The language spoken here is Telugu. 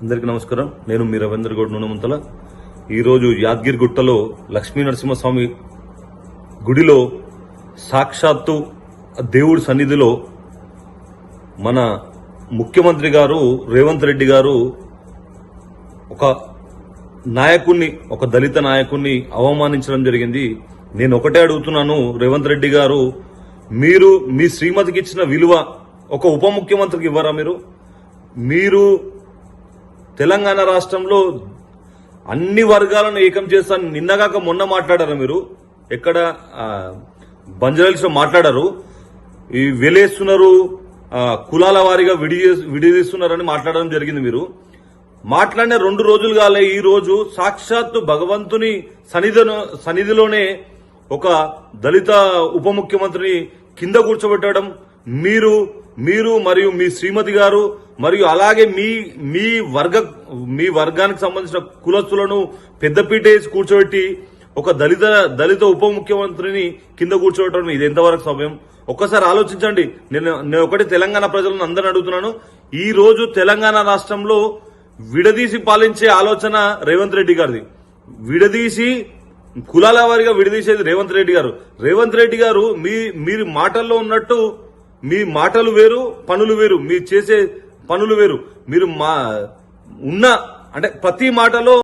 అందరికీ నమస్కారం. నేను మీ రవీంద్ర గౌడ్ నూనెమంతల. ఈరోజు యాద్గిరి గుట్టలో లక్ష్మీ నరసింహస్వామి గుడిలో సాక్షాత్తు దేవుడి సన్నిధిలో మన ముఖ్యమంత్రి గారు రేవంత్ రెడ్డి గారు ఒక నాయకుణ్ణి ఒక దళిత నాయకుణ్ణి అవమానించడం జరిగింది. నేను ఒకటే అడుగుతున్నాను రేవంత్ రెడ్డి గారు మీరు మీ శ్రీమతికి ఇచ్చిన విలువ ఒక ఉప ముఖ్యమంత్రికి ఇవ్వరా మీరు? మీరు తెలంగాణ రాష్ట్రంలో అన్ని వర్గాలను ఏకం చేస్తాను నిన్నగాక మొన్న మాట్లాడారు మీరు. ఎక్కడ బంజారాల్స్లో మాట్లాడారు. ఈ వెలేస్తున్నారు కులాల వారీగా విడి విడిదీస్తున్నారని మాట్లాడడం జరిగింది మీరు. మాట్లాడిన రెండు రోజులు కాలే ఈ రోజు సాక్షాత్తు భగవంతుని సన్నిధిలో సన్నిధిలోనే ఒక దళిత ఉప ముఖ్యమంత్రిని కింద కూర్చోబెట్టడం మీరు మీరు మరియు మీ శ్రీమతి గారు మరియు అలాగే మీ మీ వర్గ మీ వర్గానికి సంబంధించిన కులస్తులను పెద్దపీట వేసి కూర్చోబెట్టి ఒక దళిత దళిత ఉప ముఖ్యమంత్రిని కింద కూర్చోబెట్టడం ఇది ఎంతవరకు సమయం? ఒక్కసారి ఆలోచించండి. నేను నేను ఒకటి తెలంగాణ ప్రజలను అందరిని అడుగుతున్నాను. ఈ రోజు తెలంగాణ రాష్ట్రంలో విడదీసి పాలించే ఆలోచన రేవంత్ రెడ్డి గారిది. విడదీసి కులాల వారిగా విడదీసేది రేవంత్ రెడ్డి గారు. రేవంత్ రెడ్డి గారు మీ మీరు మాటల్లో ఉన్నట్టు మీ మాటలు వేరు పనులు వేరు. మీరు చేసే పనులు వేరు. మీరు మా ఉన్న అంటే ప్రతి మాటలో